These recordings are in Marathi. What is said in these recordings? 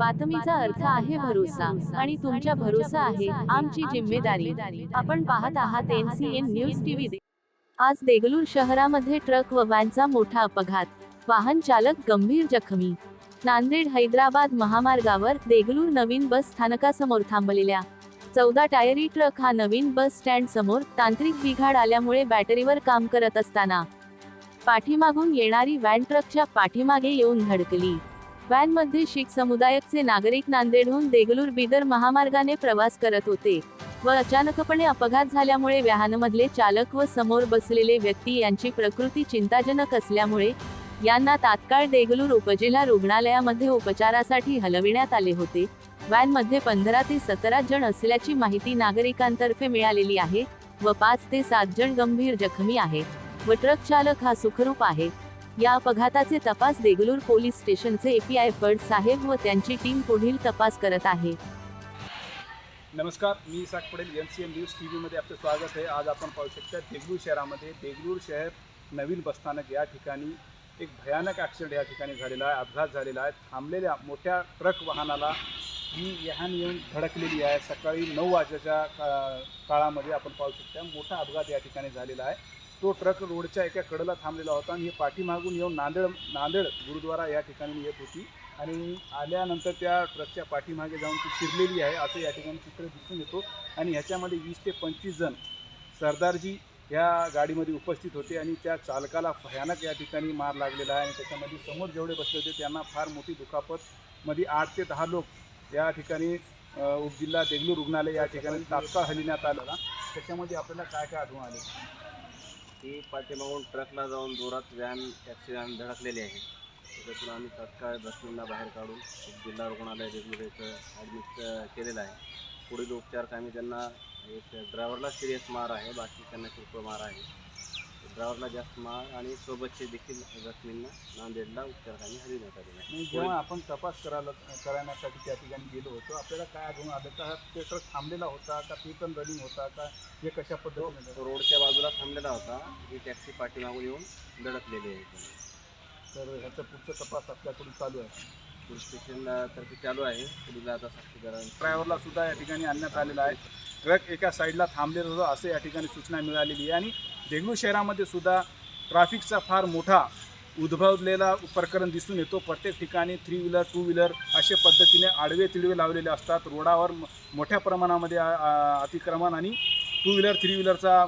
बातमीचा अर्थ आहे भरोसा आणि तुमच्या भरोसा आहे आमची जिम्मेदारी. आपण पाहत आहात एनसीएन न्यूज टीव्ही. आज देगलूर शहरामध्ये ट्रक व व्हॅनचा मोठा अपघात. वाहन चालक गंभीर जखमी. नांदेड हैदराबाद महामार्गावर देगलूर नवीन बस स्थानकासमोर थांबलेल्या. चौदा टायरी ट्रक हा नवीन बस स्टँड समोर तांत्रिक बिघाड आल्यामुळे बॅटरीवर काम करत असताना. पाठीमागून येणारी व्हॅन ट्रकच्या पाठीमागे येऊन धडकली. व्हॅनमध्ये शीख समुदायाचे नागरिक नांदेडहून देगलूर बिदर महामार्गाने प्रवास करत होते व अचानकपणे अपघात झाल्यामुळे वाहनमधले चालक व समोर बसलेले व्यक्ती यांची प्रकृती चिंताजनक असल्यामुळे यांना तात्काळ देगलूर उपजिल्हा रुग्णालयामध्ये उपचारासाठी हलविण्यात आले होते. व्हॅनमध्ये पंधरा ते सतरा जण असल्याची माहिती नागरिकांतर्फे मिळालेली आहे व पाच ते सात जण गंभीर जखमी आहेत व ट्रक चालक हा सुखरूप आहे. या अपघाताचे तपास देगलूर पोलीस स्टेशनचे एपीआय फड साहेब व त्यांची टीम पुढील तपास करत आहे. नमस्कार मी Isaq Patel N C N news T व्हीमध्ये आपलं स्वागत आहे. आज आपण पाहू शकता देगलूर शहरामध्ये देगलूर शहर नवीन बसस्थानक या ठिकाणी एक भयानक ॲक्सिडेंट या ठिकाणी झालेला आहे अपघात झालेला आहे. थांबलेल्या मोठ्या ट्रक वाहनाला ही यहान येऊन धडकलेली आहे. सकाळी नऊ वाजेच्या का काळामध्ये आपण पाहू शकता मोठा अपघात या ठिकाणी झालेला आहे. तो ट्रक रोडच्या एका कडेला थांबलेला होता आणि हे पाठीमागून येऊन नांदेड नांदेड गुरुद्वारा या ठिकाणी येत होती. आणि आल्यानंतर त्या ट्रकच्या पाठीमागे जाऊन ती शिरलेली आहे असं या ठिकाणी चित्र दिसून येतो. आणि ह्याच्यामध्ये वीस ते पंचवीस जण सरदारजी ह्या गाडीमध्ये उपस्थित होते आणि त्या चालकाला भयानक या ठिकाणी मार लागलेला आहे. आणि त्याच्यामध्ये समोर जेवढे बसले होते त्यांना फार मोठी दुखापत मध्ये आठ ते दहा लोक या ठिकाणी उपजिल्हा देगलूर रुग्णालय या ठिकाणी तात्काळ हलविण्यात आलेला. त्याच्यामध्ये आपल्याला काय काय आढळून आले? ती पाठीमागून ट्रकला जाऊन जोरात व्हॅन ॲक्सिडेंट धडकलेली आहे. त्याच्यातून आम्ही तत्काळ जखमींना बाहेर काढून जिल्हा रुग्णालय देगलूर इथं ॲडमिट केलेलं आहे. पुढील उपचार आम्ही त्यांना एक ड्रायव्हरला सिरियस मार आहे बाकी त्यांना किरकोळ मार आहे. ड्रायव्हरला जास्त मार आणि सोबतचे देखील जखमींना नांदेडला उपचार आम्ही हलविण्यात आलेला आहे. जेव्हा आपण तपास करायला करण्यासाठी त्या ठिकाणी गेलो होतो आपल्याला काय आढळून आलं? का ते ट्रक थांबलेला होता का ते पण रनिंग होता का हे कशा पद्धतीने रोडच्या बाजूला थांबलेला होता. ही टॅक्सी पाठीमागून येऊन धडकलेली आहे. तर ह्याचा पुढचा तपास आपल्याकडून चालू आहे. पोलीस स्टेशनला तर्फे चालू आहे. पुढील आता साक्षीदारांची ड्रायव्हरला सुद्धा या ठिकाणी आणण्यात आलेला आहे. ट्रक एका साईडला थांबलेला होता असं या ठिकाणी सूचना मिळालेली आहे. आणि देगलूर शहरामध्ये सुद्धा ट्रॅफिकचा फार मोठा उद्भवलेला प्रकरण दिसून येतो. प्रत्येक ठिकाणी थ्री व्हीलर टू व्हीलर अशा पद्धतीने आडवे तिडवे लावलेले असतात. रोडावर मोठ्या प्रमाणामध्ये अतिक्रमण आणि टू व्हीलर थ्री व्हीलरचा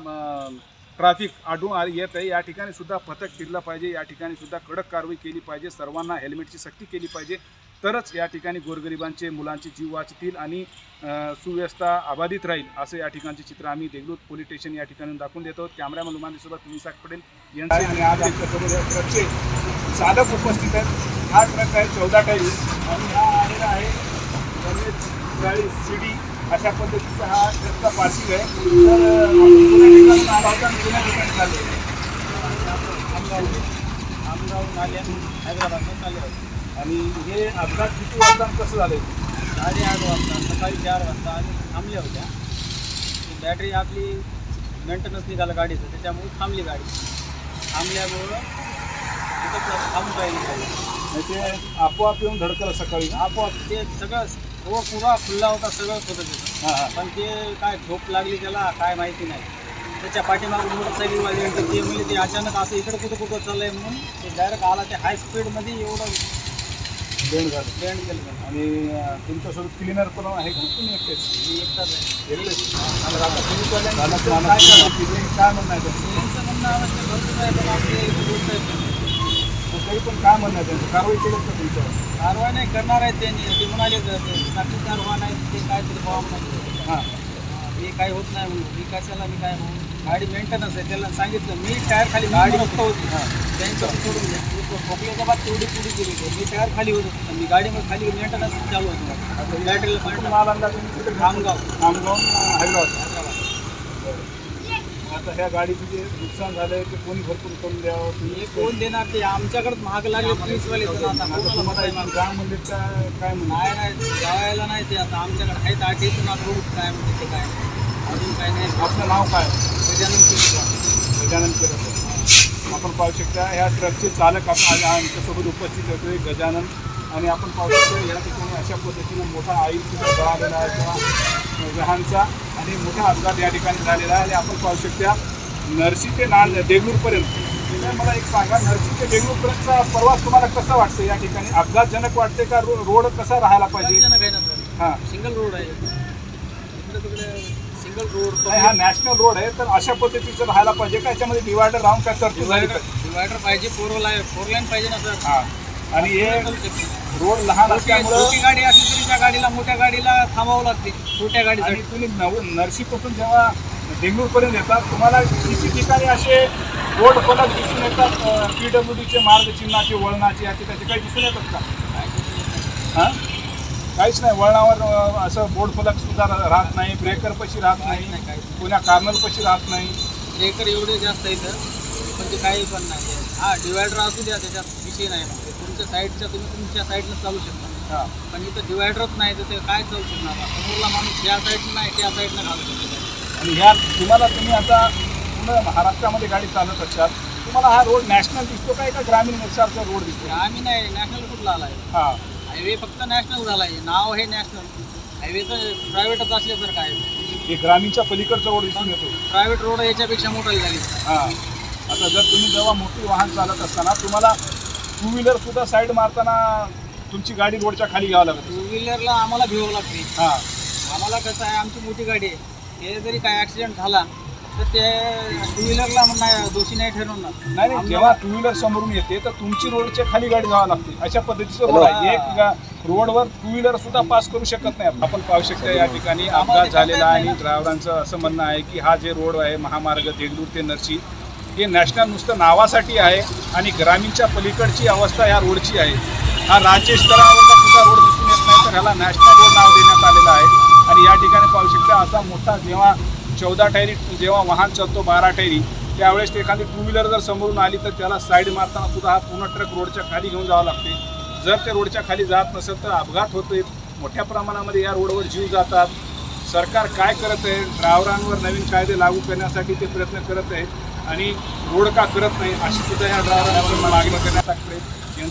ट्रॅफिक आढळून आ- येत आहे. या ठिकाणी सुद्धा पथक फिरलं पाहिजे. या ठिकाणी सुद्धा कडक कारवाई केली पाहिजे. सर्वांना हेल्मेटची सक्ती केली पाहिजे. तरच या ठिकाणी गोरगरिबांचे मुलांचे जीव वाचतील आणि सुव्यवस्था अबाधित राहील असं या ठिकाणचे चित्र आम्ही देगलूर पोलीस स्टेशन या ठिकाणी दाखवून देतो. कॅमेरामन लुमानीसोबत निसाक पटेल यांचे आणि आज ट्रकचे चालक उपस्थित आहेत. हा ट्रक आहे चौदा टाईम. आणि हा आलेला आहे गणेश गाडी सीडी अशा पद्धतीचा हा ट्रकचा पार्सिंग आहे. तर आला होता ठिकाणी आमगाव आमगाव नाल्या हैदराबादला चालले होते आणि हे अपघात किती वाजता आणि कसं झालं साडेआठ वाजता सकाळी चार वाजता आम्ही थांबल्या होत्या. ती बॅटरी आपली मेंटेनन्स निघालं गाडीचं त्याच्यामुळे थांबली गाडी. थांबल्यामुळं तिथं थांबून राहिली नाही ते आपोआप येऊन धडकलं सकाळी? आपोआप ते सगळं रोड पुरा खुल्ला होता सगळंच होतं तिथं हां हां. पण ते काय झोप लागली त्याला काय माहिती नाही. त्याच्या पाठीमागे मोटरसायकल वाले होते. ते म्हणजे ते अचानक असं इकडं कुठं कुठं चाललंय? म्हणून ते डायरेक्ट आला ते हाय स्पीडमध्ये एवढं बेंड झालं. ट्रेंड केलं. आणि अं, तुमच्यासोबत क्लिनर पण आहे का? तुम्ही एकटेच? मी एकटाच आहे. एकटेच आणि आता पोलीसवाल्यांनी काय काय म्हणणं आहे त्यांचं? यांचं म्हणणं आवश्यक आहे पण आपले गोष्ट आहे तर तरी पण काय म्हणणं आहे त्यांचं? कारवाई केली का तुमच्यावर? कारवाई नाही करणार आहेत त्यांनी. ते म्हणाले तर ते साक्षीदार व्हा नाही ते काहीतरी व्हा म्हणून हां. हे काही होत नाही म्हणून. मी कशाला मी काय म्हणून गाडी मेंटेनन्स आहे त्याला सांगितलं. मी टायर खाली गाडी होती. त्यांचं सोडून द्या. ठोकल्याच्या बाद तेवढी पुढे गेली होती. मी टायर खाली होत होतो. मी गाडीमध्ये खाली मेंटेनन्स चालू होतं. आणला तुम्ही कुठे खामगाव? खामगाव. अं, हैदराबाद आता ह्या गाडीचं जे नुकसान झालंय ते कोणी भरपूर करून द्यावं? हे तुम्ही कोण देणार ते? आमच्याकडे महाग लागले पोलीसवाले काय? काय म्हणले काय काय नाही नाही जावायला नाही ते आता. आमच्याकडे आहेत आठीतून आता बघू काय म्हणते ते काय? अजून काय नाही. आपलं नाव काय? गजानन किल्ला गजानन केलं आपण पाहू शकता या ट्रकचे चालक आता आज आमच्यासोबत उपस्थित होते गजानन. आणि आपण पाहू शकतो या ठिकाणी अशा पद्धतीनं मोठा आईल सुद्धा जळालेला आहे किंवा वाहनचा आणि मोठा अपघात या ठिकाणी झालेला आहे. आणि आपण पाहू शकता नरसी ते नांद देगलूरपर्यंत. मला एक सांगा नरसी ते देगलूरपर्यंतचा प्रवास तुम्हाला कसा वाटतो या ठिकाणी? अपघातजनक वाटते का? रो- रोड कसा राहायला पाहिजे? आहे हां. सिंगल रोड आहे. सिंगल रोड नाही, हा नॅशनल रोड आहे तर अशा पद्धतीचं राहायला पाहिजे का? याच्यामध्ये डिवायडर राहून काय झाली डिवायडर पाहिजे? डिवायडर पाहिजे फोर लाईन फोर लाईन पाहिजे ना सर? हा. आणि हे चालू शकते. रोड लहान असल्यामुळं छोटी गाडी असली तरी त्या गाडीला मोठ्या गाडीला थांबावं लागते छोट्या गाडीसाठी. तुम्ही नव नरसीपासून जेव्हा बेंगळूरपर्यंत येतात तुम्हाला किती ठिकाणी असे रोड फलक दिसून येतात पी डब्ल्यू डीचे मार्गचिन्हाचे वळणाचे याचे त्याचे काही दिसून येतात का? हां? काहीच नाही वळणावर असं बोर्ड फलक सुद्धा राहत नाही ब्रेकर पशी राहत नाही. पुण्या कार्नल पशी राहत नाही. ब्रेकर एवढे जास्त येतं पण ते काही पण नाही. हा डिवायडर असू द्या त्याच्यात विषय नाही. तुमच्या साईडच्या तुम्ही तुमच्या साईडनं चालू शकता. हां. पण इथं डिवायडरच नाही तर ते काय चालू शकणार? समोरला माणूस या साईडनं नाही त्या साईडनं घालू शकतो. आणि ह्या तुम्हाला तुम्ही आता पूर्ण महाराष्ट्रामध्ये गाडी चालत असतात. तुम्हाला हा रोड नॅशनल दिसतो काय का ग्रामीण विस्तारचा रोड दिसतो? आम्ही नाही नॅशनल कुठला आला आहे हां. हायवे फक्त नॅशनल झाला आहे. नाव हे नॅशनल. हायवे तर प्रायव्हेटच असल्यासारखं आहे. हे ग्रामीणच्या पलीकडचा रोड दिसून येतो. प्रायव्हेट रोड याच्यापेक्षा मोठा झाली. हां. आता जर तुम्ही जेव्हा मोठी वाहन चालत असताना तुम्हाला टू व्हीलर सुद्धा साईड मारताना तुमची गाडी रोडच्या खाली घ्यावं लागते टू व्हीलरला आम्हाला भिवावं लागते. हां. आम्हाला कसं आहे आमची मोठी गाडी आहे. ते जरी काय ॲक्सिडेंट झाला तर ते टू व्हीलरला नाही दोषी नाही ठरवणार. नाही जेव्हा टू व्हीलर समोरून येते तर तुमची रोडच्या खाली गाडी घ्यावी लागते. अशा पद्धतीचं रोड आहे एक गा- रोडवर टू व्हीलर सुद्धा पास करू शकत नाही. आपण पाहू शकता या ठिकाणी अपघात झालेला आहे आणि ड्रायव्हरांचं असं म्हणणं आहे की हा जे रोड आहे महामार्ग देगलूर ते नरसी हे नॅशनल नुसतं नावासाठी आहे आणि ग्रामीणच्या पलीकडची अवस्था या रोडची आहे. हा राज्य स्तरावरचा सुद्धा रोड दिसून येत नाही तर ह्याला नॅशनल रोड नाव देण्यात आलेलं आहे. आणि या ठिकाणी पाहू शकता असा मोठा जेव्हा चौदा टायरी जेव्हा वाहन चालतो बारा टायरी त्यावेळेस एखादी टू व्हीलर जर समोरून आली तर त्याला साईड मारताना सुद्धा हा पूर्ण ट्रक रोडच्या खाली घेऊन जावं लागते. जर ते रोडच्या खाली जात नसेल तर अपघात होते मोठ्या प्रमाणामध्ये या रोडवर जीव जातात. सरकार काय करत आहे? ड्रायव्हरांवर नवीन कायदे लागू करण्यासाठी ते प्रयत्न करत आहे आणि रोड का करत नाही अशी सुद्धा या ड्रायव्हरांवर मागणी करण्यासाठी एन